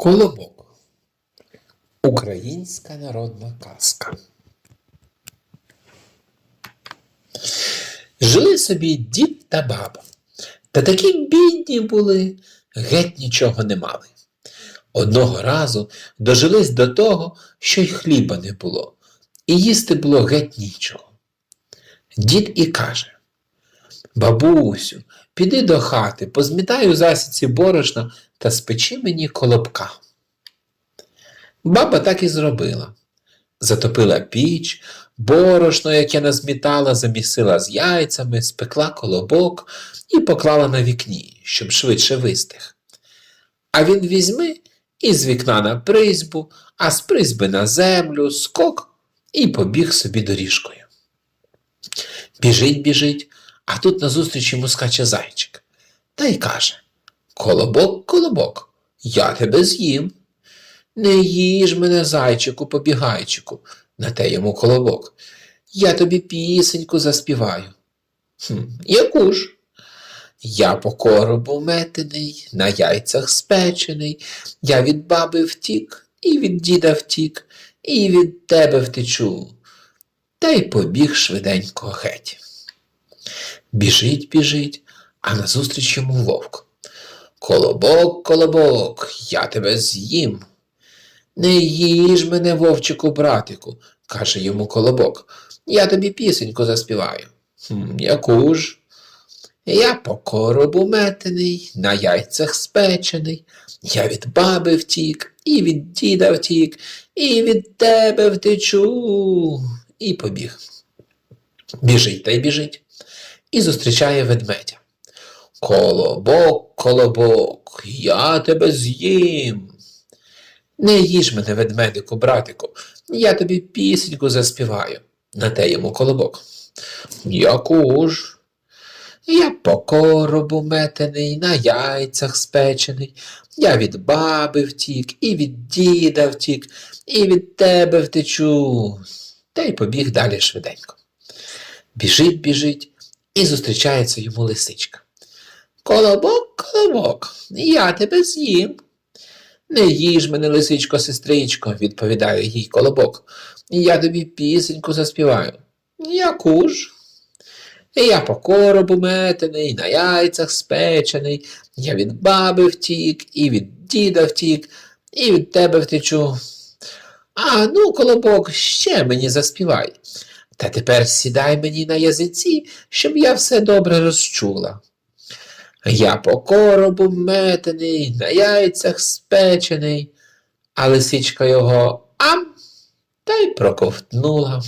Колобок. Українська народна казка. Жили собі дід та баба. Та такі бідні були, геть нічого не мали. Одного разу дожились до того, що й хліба не було, і їсти було геть нічого. Дід і каже: Бабусю, піди до хати, позмітай у засіці борошна та спечи мені колобка. Баба так і зробила. Затопила піч, борошно, яке назмітала, замісила з яйцями, спекла колобок і поклала на вікні, щоб швидше вистиг. А він візьми і з вікна на призьбу, а з призьби на землю, скок і побіг собі доріжкою. Біжить, біжить, а тут назустріч йому скаче зайчик. Та й каже Колобок, колобок, я тебе з'їм. Не їж мене, зайчику, побігайчику, на те йому колобок. Я тобі пісеньку заспіваю. Хм, яку ж? Я по коробу метений, на яйцях спечений, я від баби втік, і від діда втік, і від тебе втечу. Та й побіг швиденько геть. Біжить, біжить, а назустріч йому вовк. Колобок, колобок, я тебе з'їм. Не їж мене, вовчику, братику, каже йому колобок. Я тобі пісеньку заспіваю. «Хм, Яку ж? Я по коробу метений, на яйцях спечений. Я від баби втік, і від діда втік, і від тебе втечу. І побіг. Біжить та й біжить. І зустрічає ведмедя. Колобок, колобок, я тебе з'їм. Не їж мене, ведмедику, братику, я тобі пісеньку заспіваю, на те йому колобок. Яку ж? Я по коробу метений, на яйцях спечений, я від баби втік, і від діда втік, і від тебе втечу. Та й побіг далі швиденько. Біжить, біжить, і зустрічається йому лисичка. Колобок, колобок, я тебе з'їм. Не їж мене, лисичко, сестричко, відповідає їй колобок. Я тобі пісеньку заспіваю. Яку ж? Я по коробу метений, на яйцях спечений, я від баби втік, і від діда втік, і від тебе втечу. А ну, колобок, ще мені заспівай. Та тепер сідай мені на язиці, щоб я все добре розчула. Я по коробу метений, на яйцях спечений, а лисичка його ам та й проковтнула.